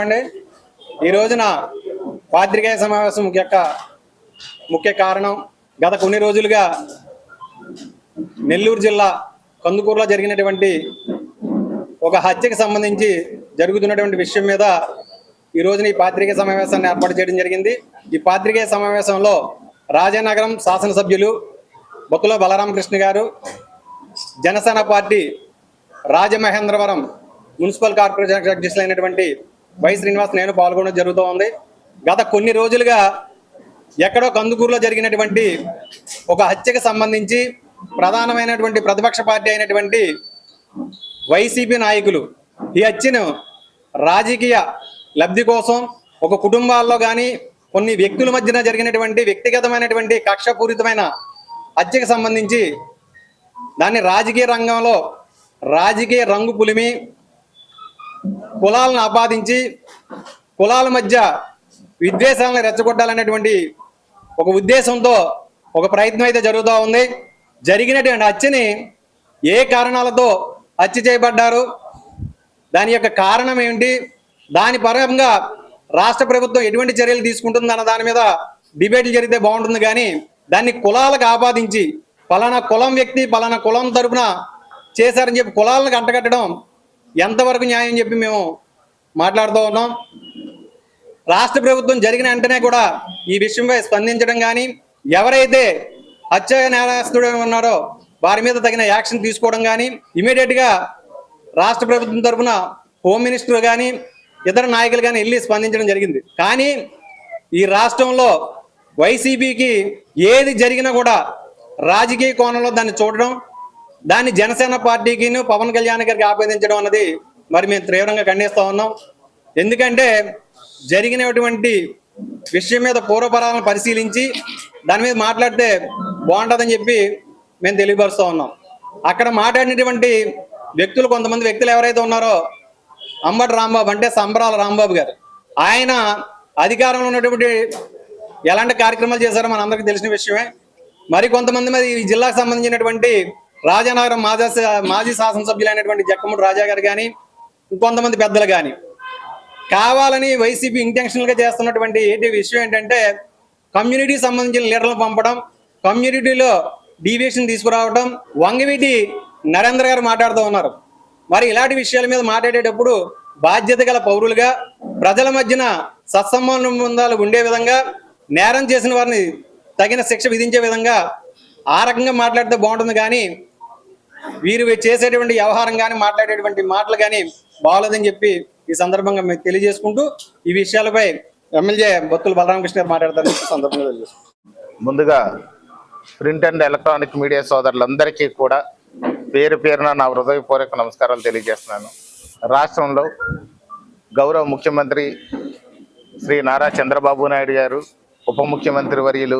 నమస్కారం ఈ రోజున పాత్రికేయ సమావేశం యొక్క ముఖ్య కారణం గత కొన్ని రోజులుగా నెల్లూరు జిల్లా కందుకూరులో జరిగినటువంటి ఒక హత్యకు సంబంధించి జరుగుతున్నటువంటి విషయం మీద ఈ రోజున ఈ పాత్రికేయ సమావేశాన్ని ఏర్పాటు చేయడం జరిగింది. ఈ పాత్రికేయ సమావేశంలో రాజానగరం శాసనసభ్యులు బొత్తుల బలరామకృష్ణ గారు Janasena party Rajamahendravaram municipal corporation అధ్యక్షులైనటువంటి Y Srinivas నేను పాల్గొనడం జరుగుతూ ఉంది. గత కొన్ని రోజులుగా ఎక్కడో కందుకూరులో జరిగినటువంటి ఒక హత్యకు సంబంధించి ప్రధానమైనటువంటి ప్రతిపక్ష పార్టీ అయినటువంటి వైసీపీ నాయకులు ఈ హత్యను రాజకీయ లబ్ధి కోసం ఒక కుటుంబాల్లో కానీ కొన్ని వ్యక్తుల మధ్యన జరిగినటువంటి వ్యక్తిగతమైనటువంటి కక్షపూరితమైన హత్యకు సంబంధించి దాన్ని రాజకీయ రంగంలో రాజకీయ రంగు పులిమి కులాలను ఆపాదించి కులాల మధ్య విద్వేషాలను రెచ్చగొట్టాలనేటువంటి ఒక ఉద్దేశంతో ఒక ప్రయత్నం అయితే జరుగుతూ ఉంది. జరిగినటువంటి హత్యని ఏ కారణాలతో హత్య చేయబడ్డారు దాని యొక్క కారణం ఏమిటి దాని పరంగా రాష్ట్ర ప్రభుత్వం ఎటువంటి చర్యలు తీసుకుంటుందన్న దాని మీద డిబేట్లు జరిగితే బాగుంటుంది కానీ దాన్ని కులాలకు ఆపాదించి పలానా కులం వ్యక్తి పలానా కులం తరపున చేశారని చెప్పి కులాలను అంటగట్టడం ఎంతవరకు న్యాయం చెప్పి మేము మాట్లాడుతూ ఉన్నాం? రాష్ట్ర ప్రభుత్వం జరిగిన వెంటనే కూడా ఈ విషయంపై స్పందించడం కానీ ఎవరైతే హత్య నేరస్తుడు ఉన్నారో వారి మీద తగిన యాక్షన్ తీసుకోవడం కానీ ఇమీడియట్గా రాష్ట్ర ప్రభుత్వం తరఫున హోమ్ మినిస్టర్ కానీ ఇతర నాయకులు కానీ వెళ్ళి స్పందించడం జరిగింది. కానీ ఈ రాష్ట్రంలో వైసీపీకి ఏది జరిగినా కూడా రాజకీయ కోణంలో దాన్ని చూడడం దాన్ని జనసేన పార్టీకి పవన్ కళ్యాణ్ గారికి ఆవేదించడం అన్నది మరి మేము తీవ్రంగా ఖండిస్తూ ఉన్నాం. ఎందుకంటే జరిగినటువంటి విషయం మీద పూర్వపరాలను పరిశీలించి దాని మీద మాట్లాడితే బాగుంటుందని చెప్పి మేము తెలియపరుస్తూ ఉన్నాం. అక్కడ మాట్లాడినటువంటి వ్యక్తులు కొంతమంది వ్యక్తులు ఎవరైతే ఉన్నారో అంబటి రాంబాబు అంటే సంబరాల రాంబాబు గారు. ఆయన అధికారంలో ఉన్నటువంటి ఎలాంటి కార్యక్రమాలు చేశారో మనందరికీ తెలిసిన విషయమే. మరి కొంతమంది మరి ఈ జిల్లాకు సంబంధించినటువంటి రాజానగరం మాజీ మాజీ శాసనసభ్యులైనటువంటి జక్కముడు రాజా గారు కానీ ఇంకొంతమంది పెద్దలు కానీ కావాలని వైసీపీ ఇంటెన్షనల్గా చేస్తున్నటువంటి ఏంటి విషయం ఏంటంటే కమ్యూనిటీ సంబంధించిన లీడర్లు పంపడం కమ్యూనిటీలో డీవియేషన్ తీసుకురావడం వంగవీటి నరేంద్ర గారు మాట్లాడుతూ ఉన్నారు. మరి ఇలాంటి విషయాల మీద మాట్లాడేటప్పుడు బాధ్యత గల పౌరులుగా ప్రజల మధ్యన సత్సంబంధాలు ఉండే విధంగా నేరం చేసిన వారిని తగిన శిక్ష విధించే విధంగా ఆ రకంగా మాట్లాడితే బాగుంటుంది కానీ వీరు చేసేటువంటి వ్యవహారం కానీ మాట్లాడేటువంటి మాటలు కానీ బాగలేదని చెప్పి ఈ సందర్భంగా మేము తెలియజేసుకుంటూ ఈ విషయాలపై ఎమ్మెల్యే బొత్తుల బలరామకృష్ణ గారు మాట్లాడతారని సందర్భంగా తెలియజేసుకుంటాం ముందుగా ప్రింట్ అండ్ ఎలక్ట్రానిక్ మీడియా సోదరులందరికీ కూడా పేరు పేరున నా హృదయపూర్వక నమస్కారాలు తెలియజేస్తున్నాను. రాష్ట్రంలో గౌరవ ముఖ్యమంత్రి శ్రీ నారా చంద్రబాబు నాయుడు గారు ఉప ముఖ్యమంత్రి వర్యులు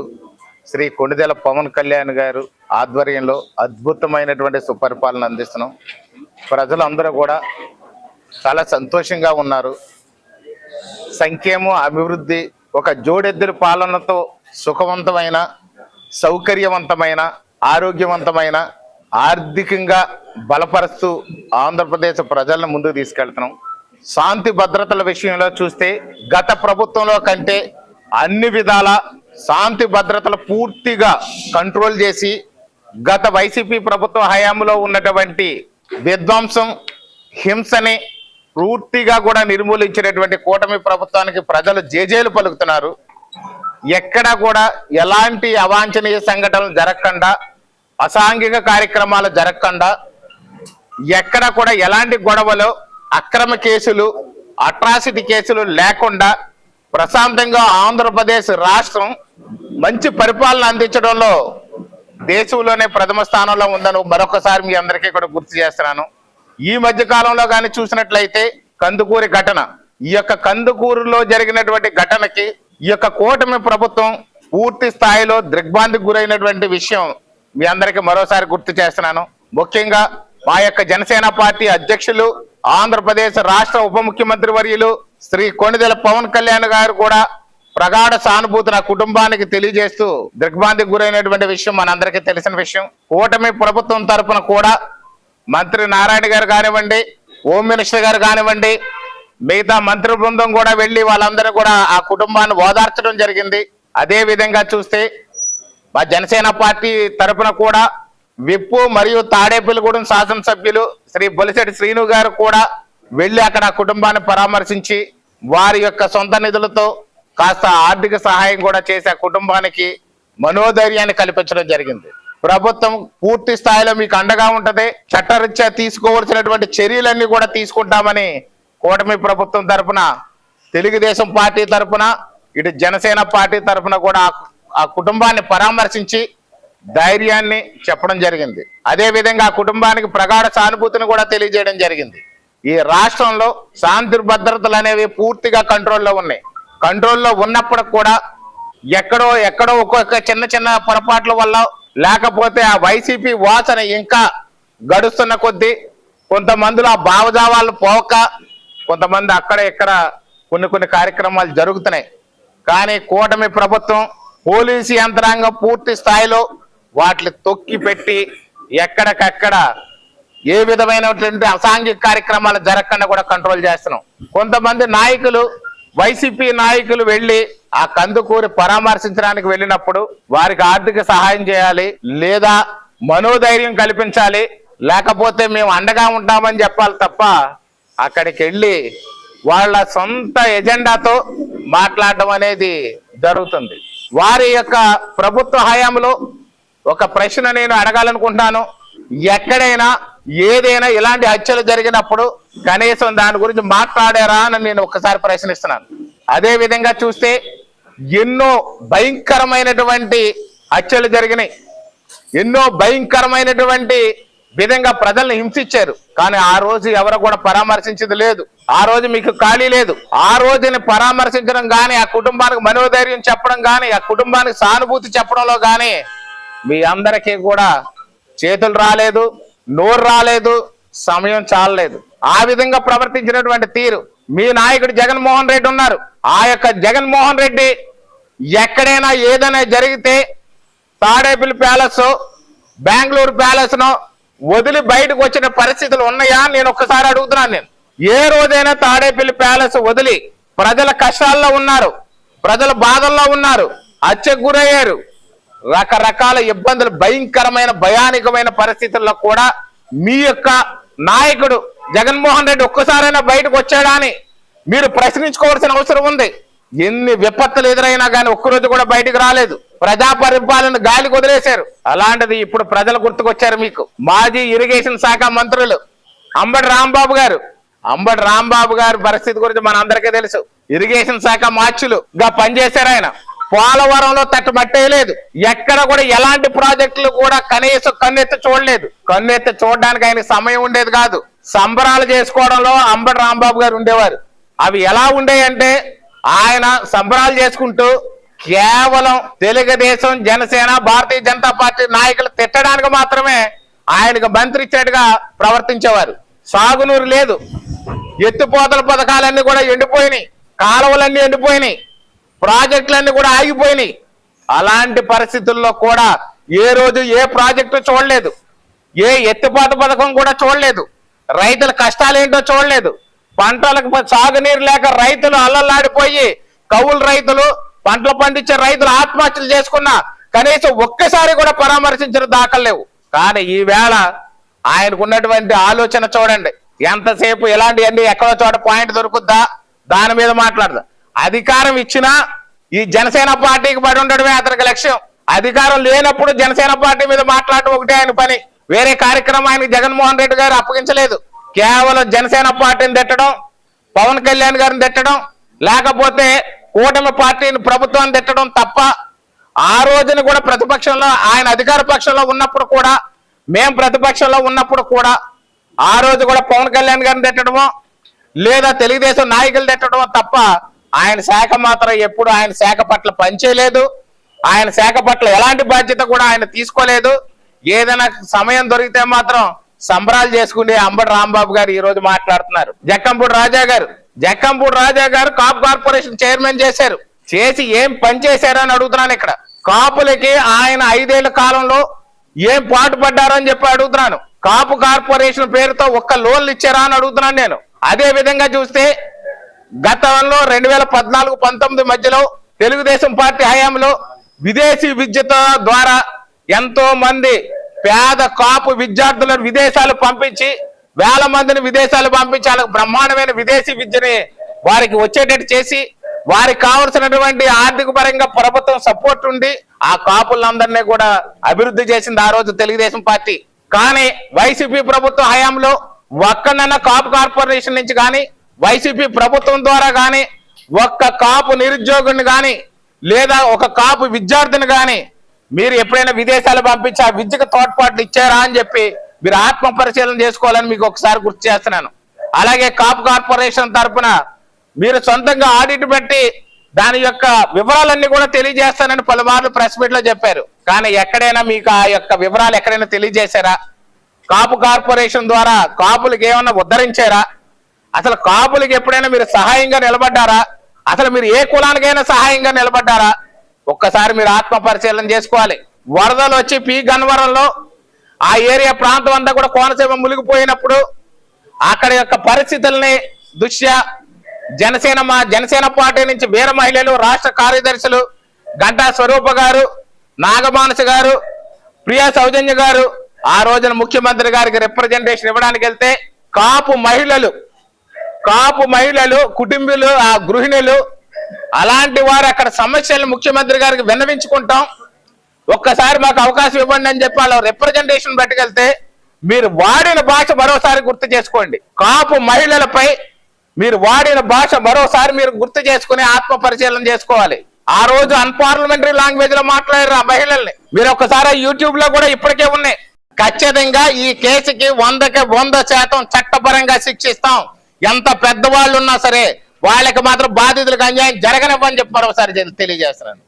శ్రీ కొణిదెల పవన్ కళ్యాణ్ గారు ఆధ్వర్యంలో అద్భుతమైనటువంటి సుపరిపాలన అందిస్తున్నాం. ప్రజలందరూ కూడా చాలా సంతోషంగా ఉన్నారు. సంక్షేమం అభివృద్ధి ఒక జోడెద్దుల పాలనతో సుఖవంతమైన సౌకర్యవంతమైన ఆరోగ్యవంతమైన ఆర్థికంగా బలపరుస్తూ ఆంధ్రప్రదేశ్ ప్రజలను ముందుకు తీసుకెళ్తున్నాం. శాంతి భద్రతల విషయంలో చూస్తే గత ప్రభుత్వంలో కంటే అన్ని విధాల శాంతి భద్రతలు పూర్తిగా కంట్రోల్ చేసి గత వైసీపీ ప్రభుత్వ హయాంలో ఉన్నటువంటి విధ్వంసం హింసని పూర్తిగా కూడా నిర్మూలించినటువంటి కూటమి ప్రభుత్వానికి ప్రజలు జేజేలు పలుకుతున్నారు. ఎక్కడా కూడా ఎలాంటి అవాంఛనీయ సంఘటనలు జరగకుండా అసాంఘిక కార్యక్రమాలు జరగకుండా ఎక్కడ కూడా ఎలాంటి గొడవలు అక్రమ కేసులు అట్రాసిటీ కేసులు లేకుండా ప్రశాంతంగా ఆంధ్రప్రదేశ్ రాష్ట్రం మంచి పరిపాలన అందించడంలో దేశంలోనే ప్రథమ స్థానంలో ఉందని మరొకసారి మీ అందరికీ కూడా గుర్తు చేస్తున్నాను. ఈ మధ్య కాలంలో కానీ చూసినట్లయితే కందుకూరి ఘటన ఈ యొక్క కందుకూరులో జరిగినటువంటి ఘటనకి ఈ యొక్క కూటమి ప్రభుత్వం పూర్తి స్థాయిలో దిగ్భాంతికి గురైనటువంటి విషయం మీ అందరికీ మరోసారి గుర్తు చేస్తున్నాను. ముఖ్యంగా మా యొక్క జనసేన పార్టీ అధ్యక్షులు ఆంధ్రప్రదేశ్ రాష్ట్ర ఉప ముఖ్యమంత్రి వర్యులు శ్రీ కొణిదెల పవన్ కళ్యాణ్ గారు కూడా ప్రగాఢ సానుభూతి నా కుటుంబానికి తెలియజేస్తూ దిగ్భ్రాంతికి గురైనటువంటి విషయం మనందరికీ తెలిసిన విషయం. కూటమి ప్రభుత్వం తరపున కూడా మంత్రి నారాయణ గారు కానివ్వండి హోమ్ మినిస్టర్ గారు కానివ్వండి మిగతా మంత్రి బృందం కూడా వెళ్ళి వాళ్ళందరూ కూడా ఆ కుటుంబాన్ని ఓదార్చడం జరిగింది. అదే విధంగా చూస్తే మా జనసేన పార్టీ తరపున కూడా విప్పు మరియు తాడేపల్లిగూడెం శాసనసభ్యులు శ్రీ బొలిశెట్టి శ్రీను గారు కూడా వెళ్ళి అక్కడ ఆ కుటుంబాన్ని పరామర్శించి వారి యొక్క సొంత నిధులతో కాస్త ఆర్థిక సహాయం కూడా చేసి ఆ కుటుంబానికి మనోధైర్యాన్ని కల్పించడం జరిగింది. ప్రభుత్వం పూర్తి స్థాయిలో మీకు అండగా ఉంటది. చట్టరీత్యా తీసుకోవాల్సినటువంటి చర్యలన్నీ కూడా తీసుకుంటామని కూటమి ప్రభుత్వం తరఫున తెలుగుదేశం పార్టీ తరపున ఇటు జనసేన పార్టీ తరపున కూడా ఆ- కుటుంబాన్ని పరామర్శించి ధైర్యాన్ని చెప్పడం జరిగింది. అదే విధంగా ఆ కుటుంబానికి ప్రగాఢ సానుభూతిని కూడా తెలియజేయడం జరిగింది. ఈ రాష్ట్రంలో శాంతి భద్రతలు అనేవి పూర్తిగా కంట్రోల్లో ఉన్నాయి. కంట్రోల్లో ఉన్నప్పుడు కూడా ఎక్కడో ఎక్కడో ఒక్కొక్క చిన్న చిన్న పొరపాట్ల వల్ల లేకపోతే ఆ వైసీపీ వాసన ఇంకా గడుస్తున్న కొద్దీ కొంతమందిలో ఆ భావజావాలు పోక కొంతమంది అక్కడ ఇక్కడ కొన్ని కొన్ని కార్యక్రమాలు జరుగుతున్నాయి. కానీ కూటమి ప్రభుత్వం పోలీసు యంత్రాంగం పూర్తి స్థాయిలో వాటిని తొక్కి పెట్టి ఎక్కడికక్కడ ఏ విధమైనటువంటి అసాంఘిక కార్యక్రమాలు జరగకుండా కూడా కంట్రోల్ చేస్తున్నాం. కొంతమంది నాయకులు వైసీపీ నాయకులు వెళ్ళి ఆ కందుకూరి పరామర్శించడానికి వెళ్ళినప్పుడు వారికి ఆర్థిక సహాయం చేయాలి లేదా మనోధైర్యం కల్పించాలి. లేకపోతే మేము అండగా ఉంటామని చెప్పాలి తప్ప అక్కడికి వెళ్ళి వాళ్ళ సొంత ఎజెండాతో మాట్లాడడం అనేది జరుగుతుంది. వారి యొక్క ప్రభుత్వ హయాంలో ఒక ప్రశ్న నేను అడగాలనుకుంటున్నాను. ఎక్కడైనా ఏదైనా ఇలాంటి హత్యలు జరిగినప్పుడు కనీసం దాని గురించి మాట్లాడారా అని నేను ఒక్కసారి ప్రశ్నిస్తున్నాను. అదే విధంగా చూస్తే ఎన్నో భయంకరమైనటువంటి హత్యలు జరిగినాయి. ఎన్నో భయంకరమైనటువంటి విధంగా ప్రజల్ని హింసించారు. కానీ ఆ రోజు ఎవరు కూడా పరామర్శించింది లేదు. ఆ రోజు మీకు ఖాళీ లేదు. ఆ రోజుని పరామర్శించడం కానీ ఆ కుటుంబానికి మనోధైర్యం చెప్పడం కానీ ఆ కుటుంబానికి సానుభూతి చెప్పడంలో కానీ మీ అందరికీ కూడా చేతులు రాలేదు. నోరు రాలేదు సమయం చాలలేదు. ఆ విధంగా ప్రవర్తించినటువంటి తీరు. మీ నాయకుడు జగన్మోహన్ రెడ్డి ఉన్నారు. ఆ యొక్క జగన్మోహన్ రెడ్డి ఎక్కడైనా ఏదైనా జరిగితే తాడేపల్లి ప్యాలెస్ బెంగళూరు ప్యాలెస్ను వదిలి బయటకు వచ్చిన పరిస్థితులు ఉన్నాయా నేను ఒక్కసారి అడుగుతున్నాను నేను. ఏ రోజైనా తాడేపల్లి ప్యాలెస్ వదిలి ప్రజల కష్టాల్లో ఉన్నారు ప్రజల బాధల్లో ఉన్నారు హత్యకు గురయ్యారు రకరకాల ఇబ్బందులు భయంకరమైన భయానికమైన పరిస్థితుల్లో కూడా మీ యొక్క నాయకుడు జగన్మోహన్ రెడ్డి ఒక్కసారైనా బయటకు వచ్చాడా అని మీరు ప్రశ్నించుకోవాల్సిన అవసరం ఉంది. ఎన్ని విపత్తులు ఎదురైనా కానీ ఒక్కరోజు కూడా బయటకు రాలేదు. ప్రజా పరిపాలన గాలి వదిలేశారు అలాంటిది ఇప్పుడు ప్రజలు గుర్తుకొచ్చారు మీకు. మాజీ ఇరిగేషన్ శాఖ మంత్రులు అంబటి రాంబాబు గారు. అంబటి రాంబాబు గారి పరిస్థితి గురించి మన అందరికీ తెలుసు. ఇరిగేషన్ శాఖ మార్చులుగా పనిచేశారు ఆయన. పోలవరంలో తట్టుబట్టేయలేదు ఎక్కడ కూడా ఎలాంటి ప్రాజెక్టులు కూడా కనీసం కన్నెత్తి చూడలేదు. కన్నెత్తి చూడడానికి ఆయన సమయం ఉండేది కాదు. సంబరాలు చేసుకోవడంలో అంబటి రాంబాబు గారు ఉండేవారు. అవి ఎలా ఉండేయంటే ఆయన సంబరాలు చేసుకుంటూ కేవలం తెలుగుదేశం జనసేన భారతీయ జనతా పార్టీ నాయకులు తిట్టడానికి మాత్రమే ఆయనకు మంత్రి ఇచ్చేట్టుగా ప్రవర్తించేవారు. సాగునూరు లేదు. ఎత్తిపోతల పథకాలన్నీ కూడా ఎండిపోయినాయి. కాలువలన్నీ ఎండిపోయినాయి. ప్రాజెక్టులన్నీ కూడా ఆగిపోయినాయి. అలాంటి పరిస్థితుల్లో కూడా ఏ రోజు ఏ ప్రాజెక్టు చూడలేదు. ఏ ఎత్తిపోత పథకం కూడా చూడలేదు. రైతుల కష్టాలు ఏంటో చూడలేదు. పంటలకు సాగునీరు లేక రైతులు అల్లల్లాడిపోయి కౌలు రైతులు పంటలు పండించే రైతులు ఆత్మహత్యలు చేసుకున్న కనీసం ఒక్కసారి కూడా పరామర్శించిన దాఖలు లేవు. కానీ ఈ వేళ ఆలోచన చూడండి. ఎంతసేపు ఎలాంటివన్నీ ఎక్కడో చోట పాయింట్ దొరుకుద్దా? దాని మీద మాట్లాడదా. అధికారం ఇచ్చినా ఈ జనసేన పార్టీకి పడి ఉండడమే అతనికి లక్ష్యం. అధికారం లేనప్పుడు జనసేన పార్టీ మీద మాట్లాడటం ఒకటే ఆయన పని. వేరే కార్యక్రమం ఆయనకి జగన్మోహన్ రెడ్డి గారు అప్పగించలేదు. కేవలం జనసేన పార్టీని తిట్టడం పవన్ కళ్యాణ్ గారిని తిట్టడం లేకపోతే కూటమి పార్టీని ప్రభుత్వాన్ని తిట్టడం తప్ప ఆ రోజున కూడా ప్రతిపక్షంలో ఆయన అధికార పక్షంలో ఉన్నప్పుడు కూడా మేం ప్రతిపక్షంలో ఉన్నప్పుడు కూడా ఆ రోజు కూడా పవన్ కళ్యాణ్ గారిని తిట్టడమో లేదా తెలుగుదేశం నాయకులు తిట్టడమో తప్ప ఆయన శాఖ మాత్రం ఎప్పుడు ఆయన శాఖ పట్ల పనిచేయలేదు. ఆయన శాఖ పట్ల ఎలాంటి బాధ్యత కూడా ఆయన తీసుకోలేదు. ఏదైనా సమయం దొరికితే మాత్రం సంబరాలు చేసుకునే అంబటి రాంబాబు గారు ఈ రోజు మాట్లాడుతున్నారు. జక్కంపూడి రాజా గారు జక్కంపూడి రాజా గారు కాప్ కార్పొరేషన్ చైర్మన్ చేశారు. చేసి ఏం పని చేశారని అడుగుతున్నాను ఇక్కడ. కాపులకి ఆయన ఐదేళ్ళ కాలంలో ఏం పాటు పడ్డారని చెప్పి అడుగుతున్నాను. కాపు కార్పొరేషన్ పేరుతో ఒక్క లోన్లు ఇచ్చారా అని అడుగుతున్నాను నేను. అదే విధంగా చూస్తే గతంలో రెండు వేల పద్నాలుగు పంతొమ్మిది మధ్యలో తెలుగుదేశం పార్టీ హయాంలో విదేశీ విద్యతో ద్వారా ఎంతో మంది పేద కాపు విద్యార్థులను విదేశాలు పంపించి వేల మందిని విదేశాలు పంపించి బ్రహ్మాండమైన విదేశీ విద్యని వారికి వచ్చేటట్టు చేసి వారికి కావలసినటువంటి ఆర్థిక పరంగా ప్రభుత్వం సపోర్ట్ ఉండి ఆ కాపులందరినీ కూడా అభివృద్ధి చేసింది ఆ రోజు తెలుగుదేశం పార్టీ. కానీ వైసీపీ ప్రభుత్వం హయాంలో ఒక్కనన్న కాపు కార్పొరేషన్ నుంచి కానీ వైసీపీ ప్రభుత్వం ద్వారా కానీ ఒక్క కాపు నిరుద్యోగుని కానీ లేదా ఒక కాపు విద్యార్థిని కానీ మీరు ఎప్పుడైనా విదేశాలు పంపించి ఆ విద్యకు తోడ్పాట్లు ఇచ్చారా అని చెప్పి మీరు ఆత్మ పరిశీలన చేసుకోవాలని మీకు ఒకసారి గుర్తు చేస్తున్నాను. అలాగే కాపు కార్పొరేషన్ తరపున మీరు సొంతంగా ఆడిట్ పెట్టి దాని యొక్క వివరాలన్నీ కూడా తెలియజేస్తానని పలుమార్లు ప్రెస్ మీట్లో చెప్పారు. కానీ ఎక్కడైనా మీకు ఆ యొక్క వివరాలు ఎక్కడైనా తెలియజేశారా? కాపు కార్పొరేషన్ ద్వారా కాపులకి ఏమన్నా ఉద్ధరించారా? అసలు కాపులకి ఎప్పుడైనా మీరు సహాయంగా నిలబడ్డారా? అసలు మీరు ఏ కులానికైనా సహాయంగా నిలబడ్డారా? ఒక్కసారి మీరు ఆత్మ పరిశీలన చేసుకోవాలి. వరదలు వచ్చి పీ గన్నవరంలో ఆ ఏరియా ప్రాంతం అంతా కూడా కోనసీమ మునిగిపోయినప్పుడు అక్కడ యొక్క పరిస్థితుల్ని దృష్ట్యా జనసేన మా జనసేన పార్టీ నుంచి వీర మహిళలు రాష్ట్ర కార్యదర్శులు గంటా స్వరూప గారు నాగమానస గారు ప్రియా సౌజన్య గారు ఆ రోజున ముఖ్యమంత్రి గారికి రిప్రజెంటేషన్ ఇవ్వడానికి వెళ్తే కాపు మహిళలు కాపు మహిళలు కుటుంబీలు ఆ గృహిణులు అలాంటి వారు అక్కడ సమస్యలు ముఖ్యమంత్రి గారికి విన్నవించుకుంటాం. ఒక్కసారి మాకు అవకాశం ఇవ్వండి అని చెప్పి వాళ్ళు రిప్రజెంటేషన్ పట్టుకెళ్తే మీరు వాడిన భాష మరోసారి గుర్తు చేసుకోండి. కాపు మహిళలపై మీరు వాడిన భాష మరోసారి మీరు గుర్తు చేసుకుని ఆత్మ పరిశీలన చేసుకోవాలి. ఆ రోజు అన్పార్లమెంటరీ లాంగ్వేజ్లో మాట్లాడారు ఆ మహిళల్ని. మీరు ఒక్కసారి యూట్యూబ్లో కూడా ఇప్పటికే ఉన్నాయి. ఖచ్చితంగా ఈ కేసుకి వందకి వంద శాతం చట్టపరంగా శిక్షిస్తాం. ఎంత పెద్దవాళ్ళు ఉన్నా సరే వాళ్ళకి మాత్రం బాధితులకు అన్యాయం జరగనివ్వని చెప్పి మరోసారి తెలి- తెలియజేస్తున్నాను.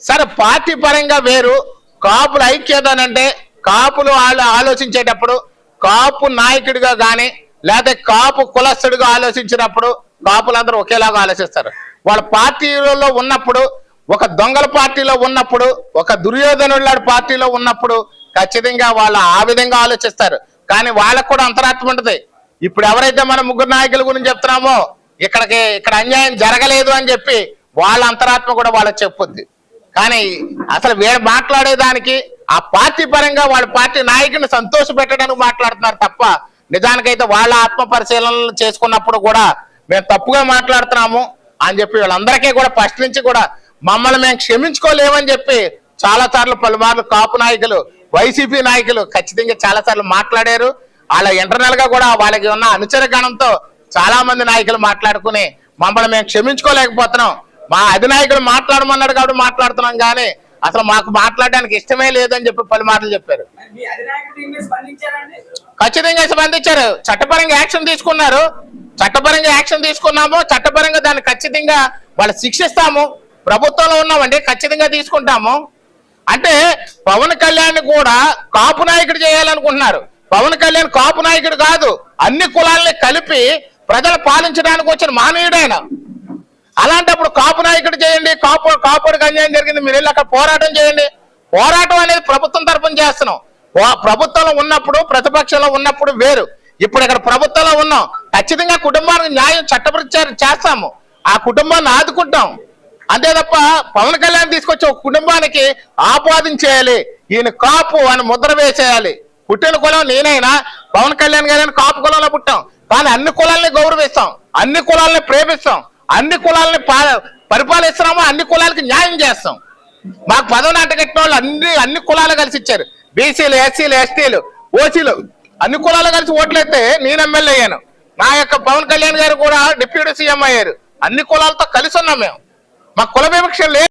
సరే పార్టీ పరంగా వేరు. కాపుల ఐక్యత అంటే కాపులు వాళ్ళు ఆలోచించేటప్పుడు కాపు నాయకుడిగా గాని లేకపోతే కాపు కులస్తుడిగా ఆలోచించినప్పుడు కాపులందరూ ఒకేలాగా ఆలోచిస్తారు. వాళ్ళ పార్టీలలో ఉన్నప్పుడు ఒక దొంగల పార్టీలో ఉన్నప్పుడు ఒక దుర్యోధనుల పార్టీలో ఉన్నప్పుడు ఖచ్చితంగా వాళ్ళు ఆ విధంగా ఆలోచిస్తారు. కానీ వాళ్ళకు కూడా అంతరాత్మ ఉంటుంది. ఇప్పుడు ఎవరైతే మన ముగ్గురు నాయకుల గురించి చెప్తున్నామో ఇక్కడికి ఇక్కడ అన్యాయం జరగలేదు అని చెప్పి వాళ్ళ అంతరాత్మ కూడా వాళ్ళకి చెప్పుద్ది. కానీ అసలు వీళ్ళు మాట్లాడేదానికి ఆ పార్టీ పరంగా వాళ్ళ పార్టీ నాయకుని సంతోష పెట్టడానికి మాట్లాడుతున్నారు తప్ప నిజానికైతే వాళ్ళ ఆత్మ పరిశీలనలు చేసుకున్నప్పుడు కూడా మేము తప్పుగా మాట్లాడుతున్నాము అని చెప్పి వీళ్ళందరికీ కూడా ఫస్ట్ నుంచి కూడా మమ్మల్ని మేము క్షమించుకోలేమని చెప్పి చాలా సార్లు పలుమార్లు కాపు నాయకులు వైసీపీ నాయకులు ఖచ్చితంగా చాలా సార్లు మాట్లాడారు. వాళ్ళ ఇంటర్నల్గా కూడా వాళ్ళకి ఉన్న అనుచర గణంతో చాలా మంది నాయకులు మాట్లాడుకుని మమ్మల్ని మేము క్షమించుకోలేకపోతున్నాం. మా అధినాయకుడు మాట్లాడమన్నాడు కాబట్టి మాట్లాడుతున్నాం కానీ అసలు మాకు మాట్లాడడానికి ఇష్టమే లేదని చెప్పి పలు మాటలు చెప్పారు ఖచ్చితంగా స్పందించారు. చట్టపరంగా యాక్షన్ తీసుకున్నారు. చట్టపరంగా యాక్షన్ తీసుకున్నాము. చట్టపరంగా దాన్ని ఖచ్చితంగా వాళ్ళు శిక్షిస్తాము. ప్రభుత్వంలో ఉన్నామండి ఖచ్చితంగా తీసుకుంటాము. అంటే పవన్ కళ్యాణ్ కూడా కాపు నాయకుడు చేయాలనుకుంటున్నారు. పవన్ కళ్యాణ్ కాపు నాయకుడు కాదు అన్ని కులాలని కలిపి ప్రజలు పాలించడానికి వచ్చిన మానవుడైన అలాంటప్పుడు కాపు నాయకుడు చేయండి కాపు కాపుడికి అన్యాయం జరిగింది మీరు వెళ్ళి అక్కడ పోరాటం చేయండి. పోరాటం అనేది ప్రభుత్వం తరఫున చేస్తున్నాం. ప్రభుత్వంలో ఉన్నప్పుడు ప్రతిపక్షంలో ఉన్నప్పుడు వేరు. ఇప్పుడు ఇక్కడ ప్రభుత్వంలో ఉన్నాం. ఖచ్చితంగా కుటుంబానికి న్యాయం చట్టపరిచారు చేస్తాము. ఆ కుటుంబాన్ని ఆదుకుంటాం. అంతే తప్ప పవన్ కళ్యాణ్ తీసుకొచ్చి ఒక కుటుంబానికి ఆపాదించేయాలి ఈయన కాపు అని ముద్ర వేసేయాలి. పుట్టిన కులం నేనైనా పవన్ కళ్యాణ్ గారిని కాపు కులంలో పుట్టాం. కానీ అన్ని కులాలని గౌరవిస్తాం. అన్ని కులాలని ప్రేమిస్తాం. అన్ని కులాలని పరిపాలిస్తున్నాము అన్ని కులాలకి న్యాయం చేస్తాం. మాకు పదవి నాటకట్టిన వాళ్ళు అన్ని అన్ని కులాలు కలిసి ఇచ్చారు. బీసీలు ఎస్సీలు ఎస్టీలు ఓసీలు అన్ని కులాలు కలిసి ఓట్లయితే నేను ఎమ్మెల్యే అయ్యాను. నా యొక్క పవన్ కళ్యాణ్ గారు కూడా డిప్యూటీ సీఎం అయ్యారు. అన్ని కులాలతో కలిసి ఉన్నాం మేము. మా కుల వివక్ష లేదు.